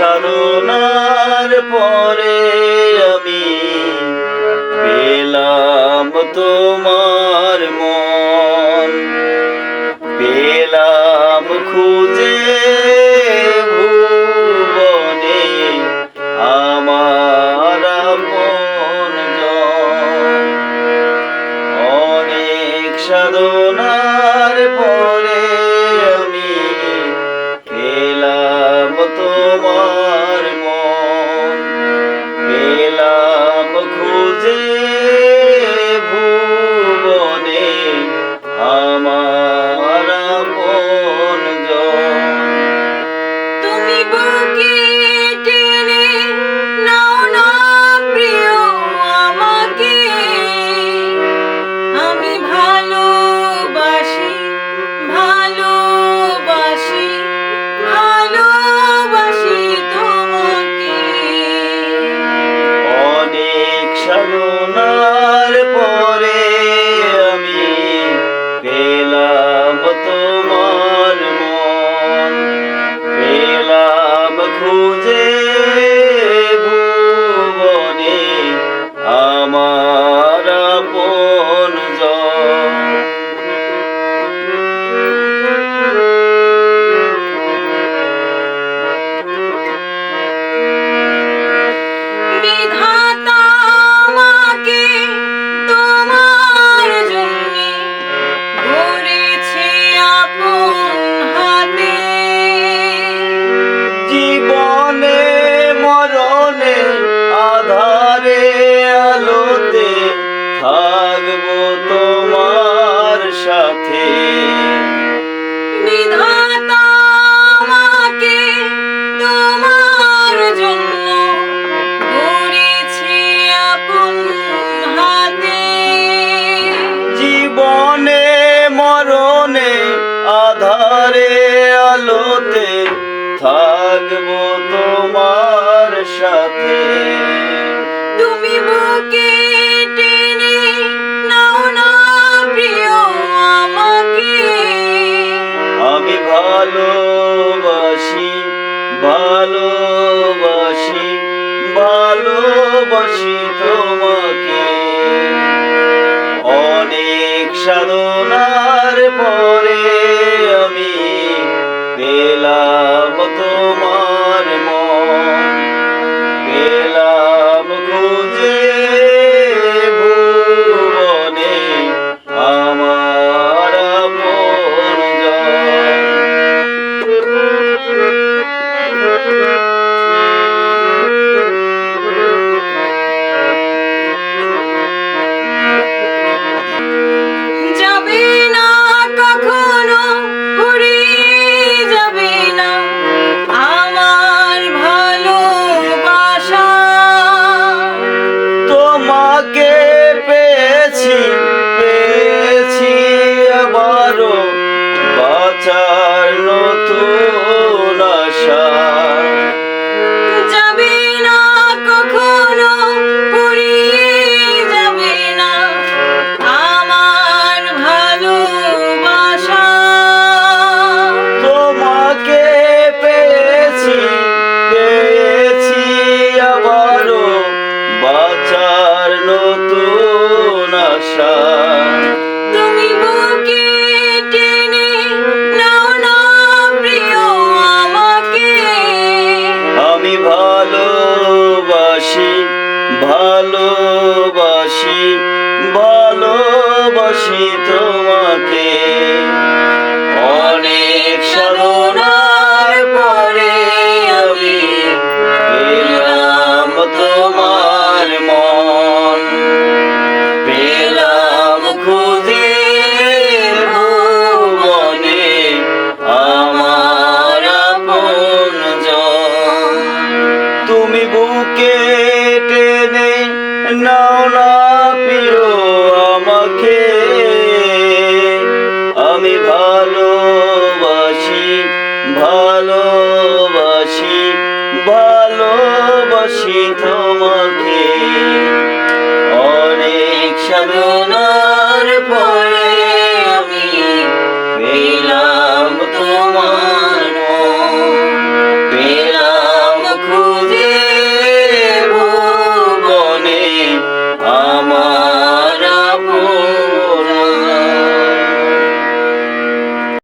সাধনার পরে আমি পেলাম তোমার মন। পেলাম খুঁজে ভুবনে আমার মন অনেক সাধনার পরে আধারে আলোতে থাকব তোমার সাথে। তুমি বুকে টেনে নাও না প্রিয় আমাকে। আমি ভালোবাসি ভালোবাসি ভালোবাসি তোমাকে। চাইল তো ভালোবাসি ভালোবাসি তোমাকে। অনেক সাধনার পরে আমি পেলাম তোমার মন। পেলাম খুঁজে মনে আমার মন তুমি বুকে নাও না প্রিয় আমাকে। আমি ভালোবাসি ভালোবাসি ভালোবাসি তোমাকে। অনেক সাধনা